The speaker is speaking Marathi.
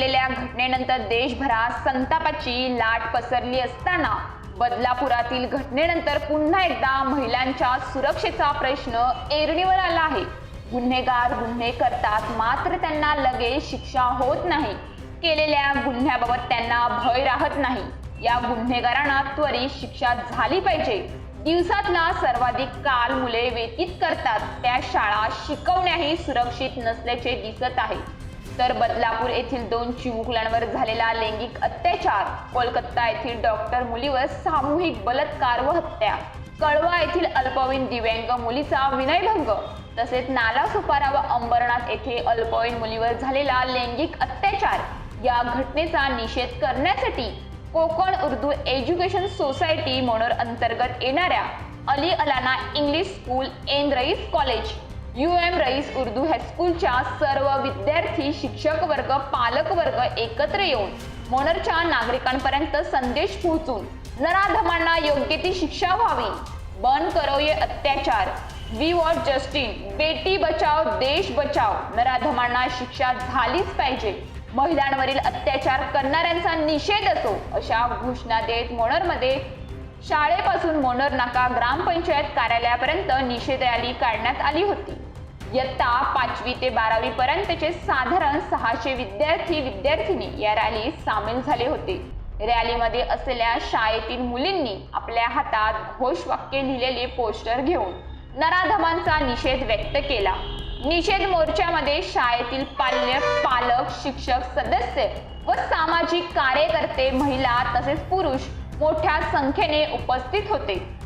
देशभरात संतापाची लाट पसरली असताना बदलापुरातील घटनेनंतर पुन्हा एकदा महिलांच्या सुरक्षेचा प्रश्न एरणीवर आला आहे. गुन्हेगार गुन्हे करतात मात्र त्यांना लगेच शिक्षा होत नाही. केलेल्या गुन्ह्याबाबत त्यांना भय राहत नाही. या गुन्हेगारांना त्वरित शिक्षा झाली पाहिजे. दिवसातला सर्वाधिक काल मुले व्यतीत करतात. त्या शाळा शिकवण्याही सुरक्षित नसल्याचे दिसत आहे. तर बदलापूर येथील दोन चिमुकल्यांवर झालेला लैंगिक अत्याचार. कोलकाता येथील डॉक्टर मुलीवर सामूहिक बलात्कार व हत्या. कळवा येथील अल्पवयीन दिव्यांग मुलीचा विनयभंग. तसेच नाला सुपारा व अंबरनाथ येथे अल्पवयीन मुलीवर झालेला लैंगिक अत्याचार. या घटनेचा निषेध करण्यासाठी कोकण उर्दू एज्युकेशन सोसायटी मोनोर अंतर्गत येणाऱ्या Ali Allana English school N Rais college U M Rais Urdu हायस्कूलच्या सर्व विद्यार्थी शिक्षक वर्ग पालक वर्ग एकत्र येऊन मोनरच्या नागरिकांपर्यंत संदेश पोहोचून नराधमांना योग्य ती शिक्षा व्हावी. बंद करो ये अत्याचार. वी वॉट जस्टिन बेटी बचाव देश बचाव नराधमांना शिक्षा झालीच पाहिजे. महिलांवरील अत्याचार करणाऱ्यांचा निषेध असो अशा घोषणा देत मोनरमध्ये शाळेपासून मोनर नाका ग्रामपंचायत कार्यालयापर्यंत निषेध रॅली काढण्यात आली होती. इयत्ता पाचवी ते बारावी पर्यंतचे साधारण सहाशे विद्यार्थी विद्यार्थिनी या रॅलीत सामील झाले होते. रॅलीमध्ये असलेल्या शाळेतील मुलींनी आपल्या हातात घोषवाक्य लिहिलेले पोस्टर घेऊन नराधमांचा निषेध व्यक्त केला. निषेध मोर्चामध्ये शाळेतील पाल्य पालक शिक्षक सदस्य व सामाजिक कार्यकर्ते महिला तसेच पुरुष मोठ्या संख्येने उपस्थित होते.